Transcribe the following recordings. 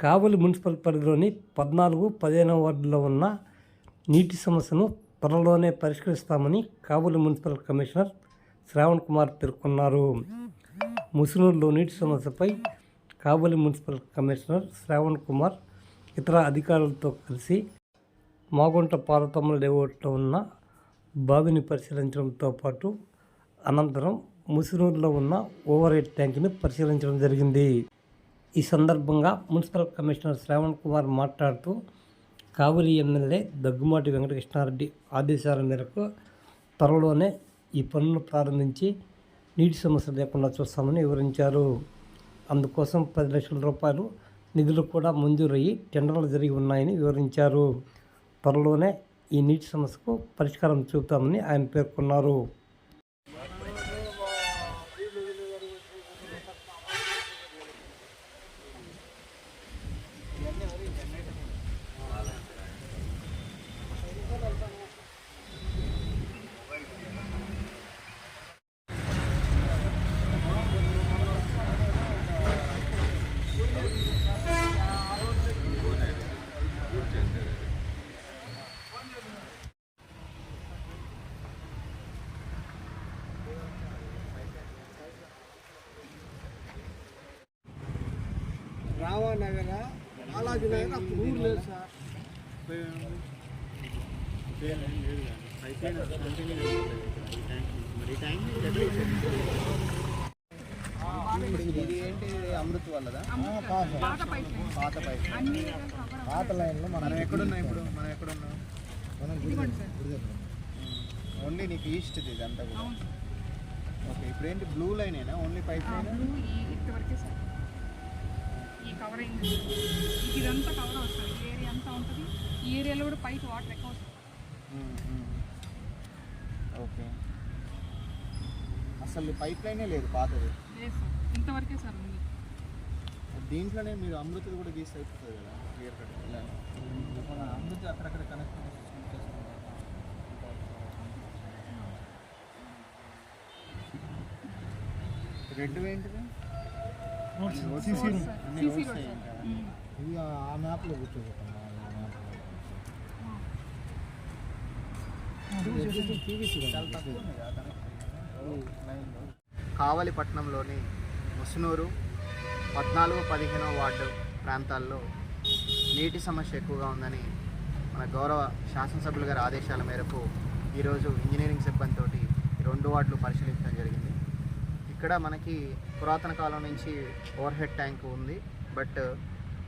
కావలి municipal పరిధిలోని పద్నాలుగు పదిహేనవ వార్డులో ఉన్న నీటి సమస్యను త్వరలోనే పరిష్కరిస్తామని కావలి మున్సిపల్ కమిషనర్ శ్రావణ్ కుమార్ పేర్కొన్నారు. ముసునూరులో నీటి సమస్యపై కావలి మున్సిపల్ కమిషనర్ శ్రావణ్ కుమార్ ఇతర అధికారులతో కలిసి మాగుంట పార్వతమ్మ లేఅవుట్లో ఉన్న బావిని పరిశీలించడంతో పాటు అనంతరం ముసునూరులో ఉన్న ఓవర్ హెడ్ ట్యాంక్ని పరిశీలించడం జరిగింది. ఈ సందర్భంగా మున్సిపల్ కమిషనర్ శ్రావణ్ కుమార్ మాట్లాడుతూ కావలి ఎమ్మెల్యే దగ్గుమాటి వెంకటకృష్ణారెడ్డి ఆదేశాల మేరకు త్వరలోనే ఈ పనులు ప్రారంభించి నీటి సమస్య లేకుండా చూస్తామని వివరించారు. అందుకోసం పది లక్షల రూపాయలు నిధులు కూడా మంజూరయ్యి టెండర్లు జరిగి ఉన్నాయని వివరించారు. త్వరలోనే ఈ నీటి సమస్యకు పరిష్కారం చూపుతామని ఆయన పేర్కొన్నారు. రామానగర బాలాజీ నగర్ అప్పుడు ఊరు లేదు సార్. ఇది ఏంటి? అమృత్ వాళ్ళదా? పాత పైప్. పాత లైన్లో మనం ఎక్కడున్నాం ఇప్పుడు? మనం ఎక్కడున్నాం? సార్. ఓన్లీ నీకు ఈస్ట్ ఇది ఇదంతా కూడా. ఓకే ఇప్పుడు ఏంటి బ్లూ లైన్ ఏనా ఓన్లీ పైప్ లైన్ బ్లూ ఈ ఇంతవరకే సార్ ఈ కవర్ అయింది ఇది ఇదంతా కవర్ వస్తుంది ఈ ఏరియా అంతా ఉంటుంది. ఈ ఏరియాలో కూడా పైకి వాటర్ ఎక్కువ వస్తుంది. ఓకే. అసలు పైప్ లైనే లేదు పాతది. లేదు సార్. ఇంతవరకే సార్ ఉంది. దీంట్లోనే మీరు అమృతది కూడా గీస్తే అయిపోతుంది కదా క్లియర్ కట్ అమృత అక్కడక్కడ కనెక్ట్ రెడ్ ఏంటిది? ఇది ఆ మ్యాప్లో కూర్చోబెట్టాం ముసునూరు పద్నాలుగు పదిహేనవ వార్డు ప్రాంతాల్లో నీటి సమస్య ఎక్కువగా ఉందని మన గౌరవ శాసనసభ్యుల గారి ఆదేశాల మేరకు ఈరోజు ఇంజనీరింగ్ సిబ్బందితోటి రెండు వార్డులు పరిశీలించడం జరిగింది. ఇక్కడ మనకి పురాతన కాలం నుంచి ఓవర్ హెడ్ ట్యాంక్ ఉంది. బట్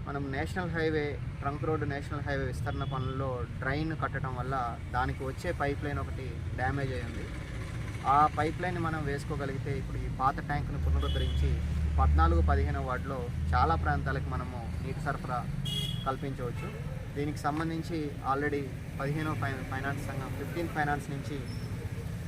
మనం national highway trunk road national highway విస్తరణ పనుల్లో డ్రైన్ కట్టడం వల్ల దానికి వచ్చే పైప్ లైన్ ఒకటి డ్యామేజ్ అయ్యింది ఆ పైప్ లైన్ మనం వేసుకోగలిగితే ఇప్పుడు ఈ పాత ట్యాంక్ను పునరుద్ధరించి పద్నాలుగు పదిహేను వార్డులో చాలా ప్రాంతాలకు మనము నీటి సరఫరా కల్పించవచ్చు. దీనికి సంబంధించి ఆల్రెడీ పదిహేనో ఫైనాన్స్ సంఘం ఫిఫ్టీన్ ఫైనాన్స్ నుంచి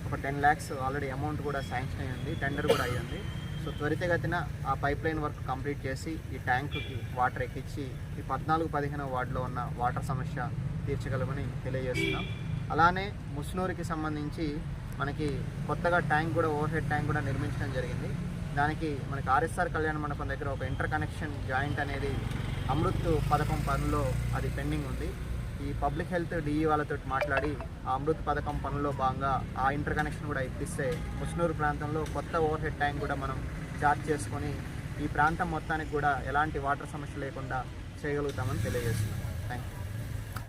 ఒక టెన్ ల్యాక్స్ ఆల్రెడీ అమౌంట్ కూడా శాంక్షన్ అయ్యింది టెండర్ కూడా అయ్యింది. సో త్వరితగతిన ఆ పైప్ లైన్ వర్క్ కంప్లీట్ చేసి ఈ ట్యాంకుకి వాటర్ ఎక్కించి ఈ పద్నాలుగు పదిహేను వార్డులో ఉన్న వాటర్ సమస్య తీర్చగలమని తెలియజేస్తున్నాం. అలానే ముస్నూరుకి సంబంధించి మనకి కొత్తగా ట్యాంక్ కూడా ఓవర్ హెడ్ ట్యాంక్ కూడా నిర్మించడం జరిగింది. దానికి మనకి ఆర్ఎస్ఆర్ కళ్యాణ మండపం దగ్గర ఒక ఇంటర్ కనెక్షన్ జాయింట్ అనేది అమృత్ పథకం పనులో అది పెండింగ్ ఉంది. ఈ పబ్లిక్ హెల్త్ డిఈ వాళ్ళతో మాట్లాడి ఆ అమృత్ పథకం పనుల్లో భాగంగా ఆ ఇంటర్ కనెక్షన్ కూడా ఇప్పిస్తే ముస్నూరు ప్రాంతంలో కొత్త ఓవర్ హెడ్ ట్యాంక్ కూడా మనం చార్జ్ చేసుకొని ఈ ప్రాంతం మొత్తానికి కూడా ఎలాంటి వాటర్ సమస్య లేకుండా చేయగలుగుతామని తెలియజేస్తున్నాం. Thank you